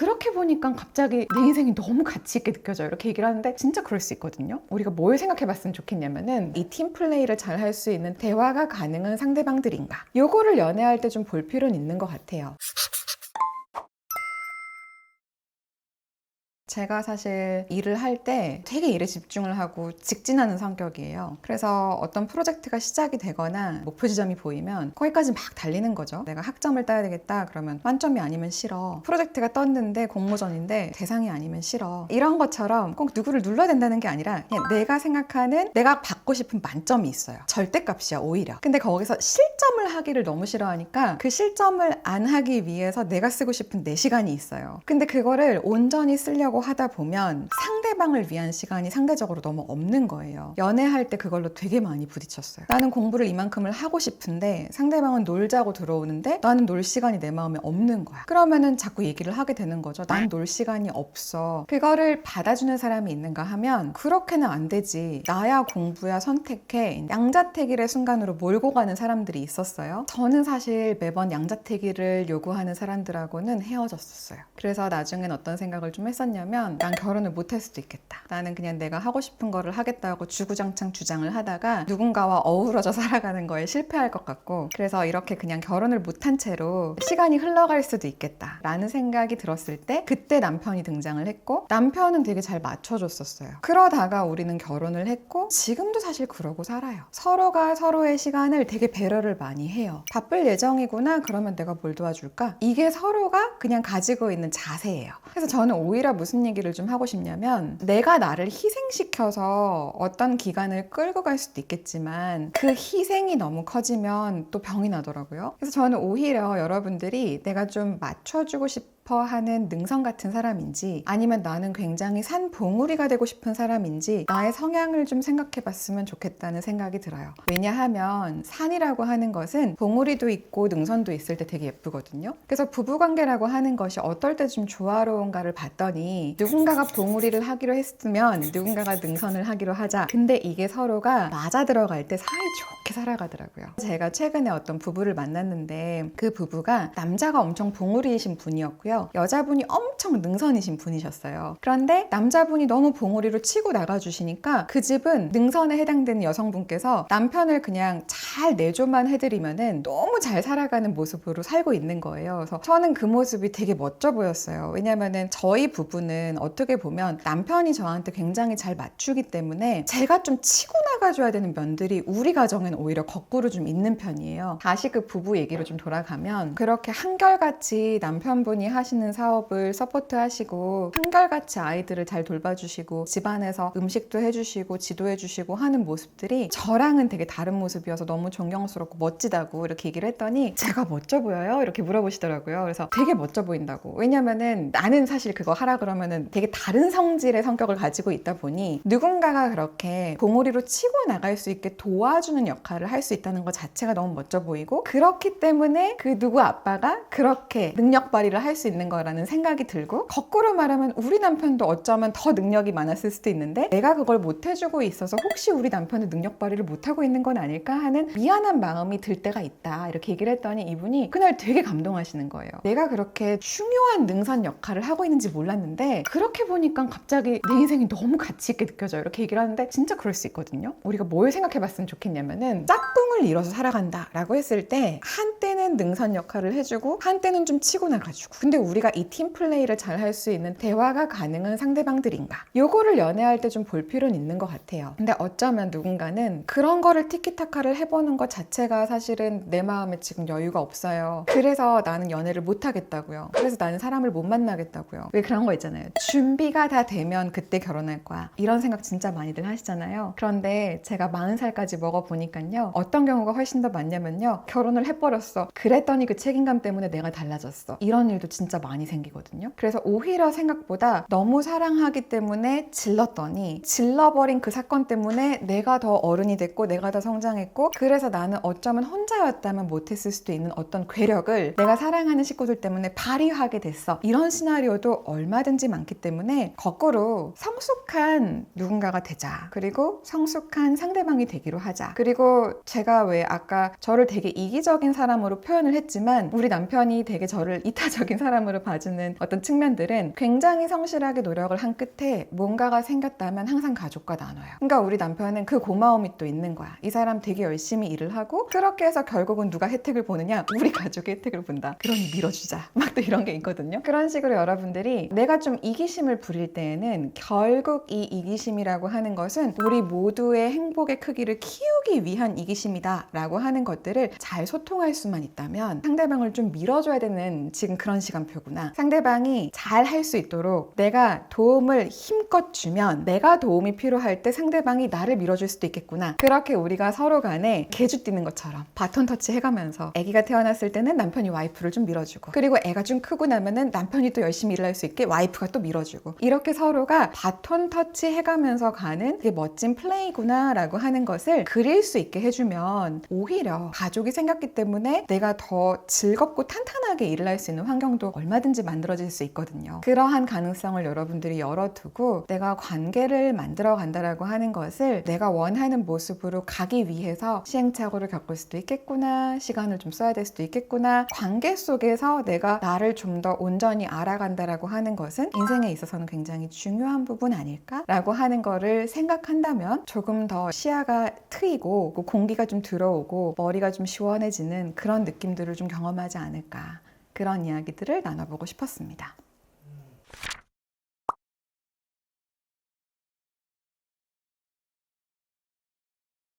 그렇게 보니까 갑자기 내 인생이 너무 가치 있게 느껴져요. 이렇게 얘기를 하는데 진짜 그럴 수 있거든요. 우리가 뭘 생각해 봤으면 좋겠냐면은 이 팀 플레이를 잘 할 수 있는 대화가 가능한 상대방들인가. 요거를 연애할 때 좀 볼 필요는 있는 것 같아요. 제가 사실 일을 할 때 되게 일에 집중을 하고 직진하는 성격이에요. 그래서 어떤 프로젝트가 시작이 되거나 목표 지점이 보이면 거기까지 막 달리는 거죠. 내가 학점을 따야 되겠다 그러면 만점이 아니면 싫어. 프로젝트가 떴는데 공모전인데 대상이 아니면 싫어. 이런 것처럼 꼭 누구를 눌러야 된다는 게 아니라 내가 생각하는 내가 받고 싶은 만점이 있어요. 절대값이야 오히려. 근데 거기서 실 점을 하기를 너무 싫어하니까 그 실점을 안 하기 위해서 내가 쓰고 싶은 내 시간이 있어요. 근데 그거를 온전히 쓰려고 하다 보면 상대방을 위한 시간이 상대적으로 너무 없는 거예요. 연애할 때 그걸로 되게 많이 부딪혔어요. 나는 공부를 이만큼을 하고 싶은데 상대방은 놀자고 들어오는데 나는 놀 시간이 내 마음에 없는 거야. 그러면은 자꾸 얘기를 하게 되는 거죠. 난 놀 시간이 없어. 그거를 받아주는 사람이 있는가 하면 그렇게는 안 되지. 나야 공부야 선택해. 양자택일의 순간으로 몰고 가는 사람들이 있었어요. 저는 사실 매번 양자택일을 요구하는 사람들하고는 헤어졌었어요. 그래서 나중엔 어떤 생각을 좀 했었냐면 난 결혼을 못 할 수도 있겠다. 나는 그냥 내가 하고 싶은 거를 하겠다고 주구장창 주장을 하다가 누군가와 어우러져 살아가는 거에 실패할 것 같고 그래서 이렇게 그냥 결혼을 못한 채로 시간이 흘러갈 수도 있겠다 라는 생각이 들었을 때 그때 남편이 등장을 했고 남편은 되게 잘 맞춰줬었어요. 그러다가 우리는 결혼을 했고 지금도 사실 그러고 살아요. 서로가 서로의 시간을 되게 배려를 많이 해요. 바쁠 예정이구나 그러면 내가 뭘 도와줄까? 이게 서로가 그냥 가지고 있는 자세예요. 그래서 저는 오히려 무슨 얘기를 좀 하고 싶냐면 내가 나를 희생시켜서 어떤 기간을 끌고 갈 수도 있겠지만 그 희생이 너무 커지면 또 병이 나더라고요. 그래서 저는 오히려 여러분들이 내가 좀 맞춰주고 싶 하는 능선 같은 사람인지 아니면 나는 굉장히 산 봉우리가 되고 싶은 사람인지 나의 성향을 좀 생각해 봤으면 좋겠다는 생각이 들어요. 왜냐하면 산이라고 하는 것은 봉우리도 있고 능선도 있을 때 되게 예쁘거든요. 그래서 부부관계라고 하는 것이 어떨 때 좀 조화로운가를 봤더니 누군가가 봉우리를 하기로 했으면 누군가가 능선을 하기로 하자. 근데 이게 서로가 맞아 들어갈 때 사이좋게 살아가더라고요. 제가 최근에 어떤 부부를 만났는데 그 부부가 남자가 엄청 봉우리이신 분이었고요. 여자분이 엄청 능선이신 분이셨어요. 그런데 남자분이 너무 봉우리로 치고 나가주시니까 그 집은 능선에 해당되는 여성분께서 남편을 그냥 잘 내조만 해드리면은 너무 잘 살아가는 모습으로 살고 있는 거예요. 그래서 저는 그 모습이 되게 멋져 보였어요. 왜냐면은 저희 부부는 어떻게 보면 남편이 저한테 굉장히 잘 맞추기 때문에 제가 좀 치고 나가줘야 되는 면들이 우리 가정엔 오히려 거꾸로 좀 있는 편이에요. 다시 그 부부 얘기로 좀 돌아가면 그렇게 한결같이 남편분이 하시는 사업을 서포트하시고 한결같이 아이들을 잘 돌봐주시고 집안에서 음식도 해주시고 지도해주시고 하는 모습들이 저랑은 되게 다른 모습이어서 너무 존경스럽고 멋지다고 이렇게 얘기를 했더니 제가 멋져 보여요? 이렇게 물어보시더라고요. 그래서 되게 멋져 보인다고. 왜냐면은 나는 사실 그거 하라 그러면은 되게 다른 성질의 성격을 가지고 있다 보니 누군가가 그렇게 봉우리로 치고 나갈 수 있게 도와주는 역할을 할 수 있다는 것 자체가 너무 멋져 보이고 그렇기 때문에 그 누구 아빠가 그렇게 능력 발휘를 할 수 있는 거라는 생각이 들고 거꾸로 말하면 우리 남편도 어쩌면 더 능력이 많았을 수도 있는데 내가 그걸 못 해주고 있어서 혹시 우리 남편은 능력 발휘를 못 하고 있는 건 아닐까 하는 미안한 마음이 들 때가 있다 이렇게 얘기를 했더니 이분이 그날 되게 감동하시는 거예요. 내가 그렇게 중요한 능선 역할을 하고 있는지 몰랐는데 그렇게 보니까 갑자기 내 인생이 너무 가치 있게 느껴져요. 이렇게 얘기를 하는데 진짜 그럴 수 있거든요. 우리가 뭘 생각해봤으면 좋겠냐면은 짝꿍을 이뤄서 살아간다라고 했을 때 한때는 능선 역할을 해주고 한때는 좀 치고 나가주고 근데 우리가 이 팀 플레이를 잘 할 수 있는 대화가 가능한 상대방들인가 요거를 연애할 때 좀 볼 필요는 있는 것 같아요. 근데 어쩌면 누군가는 그런 거를 티키타카를 해보는 것 자체가 사실은 내 마음에 지금 여유가 없어요. 그래서 나는 연애를 못 하겠다고요. 그래서 나는 사람을 못 만나겠다고요. 왜 그런 거 있잖아요. 준비가 다 되면 그때 결혼할 거야. 이런 생각 진짜 많이들 하시잖아요. 그런데 제가 40살까지 먹어보니까요. 어떤 경우가 훨씬 더 많냐면요. 결혼을 해버렸어. 그랬더니 그 책임감 때문에 내가 달라졌어. 이런 일도 진짜 많이 생기거든요. 그래서 오히려 생각보다 너무 사랑하기 때문에 질렀더니 질러버린 그 사건 때문에 내가 더 어른이 됐고 내가 더 성장했고 그래서 나는 어쩌면 혼자였다면 못했을 수도 있는 어떤 괴력을 내가 사랑하는 식구들 때문에 발휘하게 됐어. 이런 시나리오도 얼마든지 많기 때문에 거꾸로 성숙한 누군가가 되자. 그리고 성숙한 상대방이 되기로 하자. 그리고 제가 왜 아까 저를 되게 이기적인 사람으로 표현을 했지만 우리 남편이 되게 저를 이타적인 사람 으로 봐주는 어떤 측면들은 굉장히 성실하게 노력을 한 끝에 뭔가가 생겼다면 항상 가족과 나눠요. 그러니까 우리 남편은 그 고마움이 또 있는 거야. 이 사람 되게 열심히 일을 하고 그렇게 해서 결국은 누가 혜택을 보느냐? 우리 가족이 혜택을 본다. 그러니 밀어주자. 막 또 이런 게 있거든요. 그런 식으로 여러분들이 내가 좀 이기심을 부릴 때에는 결국 이 이기심이라고 하는 것은 우리 모두의 행복의 크기를 키우기 위한 이기심이다 라고 하는 것들을 잘 소통할 수만 있다면 상대방을 좀 밀어줘야 되는 지금 그런 시간 표구나. 상대방이 잘 할 수 있도록 내가 도움을 힘껏 주면 내가 도움이 필요할 때 상대방이 나를 밀어줄 수도 있겠구나. 그렇게 우리가 서로 간에 개주 뛰는 것처럼 바톤 터치 해가면서 아기가 태어났을 때는 남편이 와이프를 좀 밀어주고 그리고 애가 좀 크고 나면은 남편이 또 열심히 일을 할수 있게 와이프가 또 밀어주고 이렇게 서로가 바톤 터치 해가면서 가는 그게 멋진 플레이구나라고 하는 것을 그릴 수 있게 해주면 오히려 가족이 생겼기 때문에 내가 더 즐겁고 탄탄하게 일을 할 수 있는 환경도 얼마든지 만들어질 수 있거든요. 그러한 가능성을 여러분들이 열어두고 내가 관계를 만들어 간다라고 하는 것을 내가 원하는 모습으로 가기 위해서 시행착오를 겪을 수도 있겠구나, 시간을 좀 써야 될 수도 있겠구나, 관계 속에서 내가 나를 좀 더 온전히 알아간다라고 하는 것은 인생에 있어서는 굉장히 중요한 부분 아닐까라고 하는 거를 생각한다면 조금 더 시야가 트이고 공기가 좀 들어오고 머리가 좀 시원해지는 그런 느낌들을 좀 경험하지 않을까 그런 이야기들을 나눠보고 싶었습니다.